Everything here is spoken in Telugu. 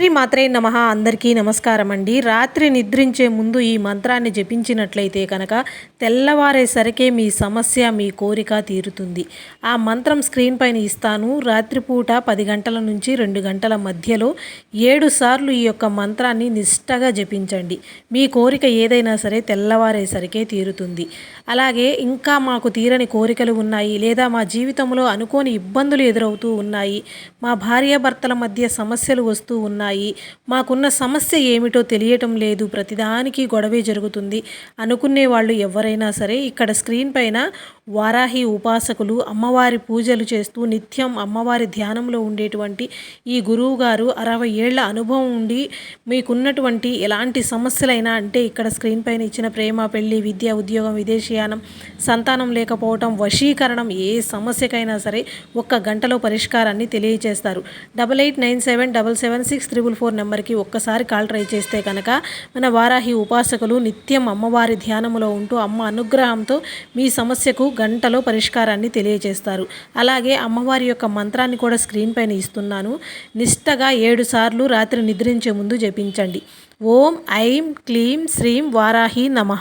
శ్రీ మాత్రే నమ. అందరికీ నమస్కారం అండి రాత్రి నిద్రించే ముందు ఈ మంత్రాన్ని జపించినట్లయితే కనుక తెల్లవారేసరికే మీ సమస్య మీ కోరిక తీరుతుంది. ఆ మంత్రం స్క్రీన్ పైన ఇస్తాను. రాత్రిపూట పది గంటల నుంచి రెండు గంటల మధ్యలో ఏడు సార్లు ఈ యొక్క మంత్రాన్ని నిష్టగా జపించండి. మీ కోరిక ఏదైనా సరే తెల్లవారేసరికే తీరుతుంది. అలాగే ఇంకా మాకు తీరని కోరికలు ఉన్నాయి. లేదా మా జీవితంలో అనుకోని ఇబ్బందులు ఎదురవుతూ ఉన్నాయి. మా భార్యాభర్తల మధ్య సమస్యలు వస్తూ ఉన్నాయి. మాకున్న సమస్య ఏమిటో తెలియటం లేదు. ప్రతిదానికి గొడవే జరుగుతుంది. అనుకునే వాళ్ళు ఎవరైనా సరే ఇక్కడ స్క్రీన్ పైన వారాహి ఉపాసకులు అమ్మవారి పూజలు చేస్తూ నిత్యం అమ్మవారి ధ్యానంలో ఉండేటువంటి ఈ గురువు గారు అరవై ఏళ్ళ అనుభవం ఉండి మీకున్నటువంటి ఎలాంటి సమస్యలైనా అంటే ఇక్కడ స్క్రీన్ పైన ఇచ్చిన ప్రేమ పెళ్ళి విద్య ఉద్యోగం విదేశీయానం సంతానం లేకపోవటం వశీకరణం ఏ సమస్యకైనా సరే ఒక్క గంటలో పరిష్కారాన్ని తెలియజేస్తారు double eight nine seven double seven six triple four నెంబర్కి ఒక్కసారి కాల్ ట్రై చేస్తే కనుక మన వారాహి ఉపాసకులు నిత్యం అమ్మవారి ధ్యానములో ఉంటూ అమ్మ అనుగ్రహంతో మీ సమస్యకు గంటలో పరిష్కారాన్ని తెలియజేస్తారు. అలాగే అమ్మవారి యొక్క మంత్రాన్ని కూడా స్క్రీన్ పైన ఇస్తున్నాను. నిష్టగా ఏడు సార్లు రాత్రి నిద్రించే ముందు జపించండి. ఓం ఐం క్లీం శ్రీం వారాహి నమ.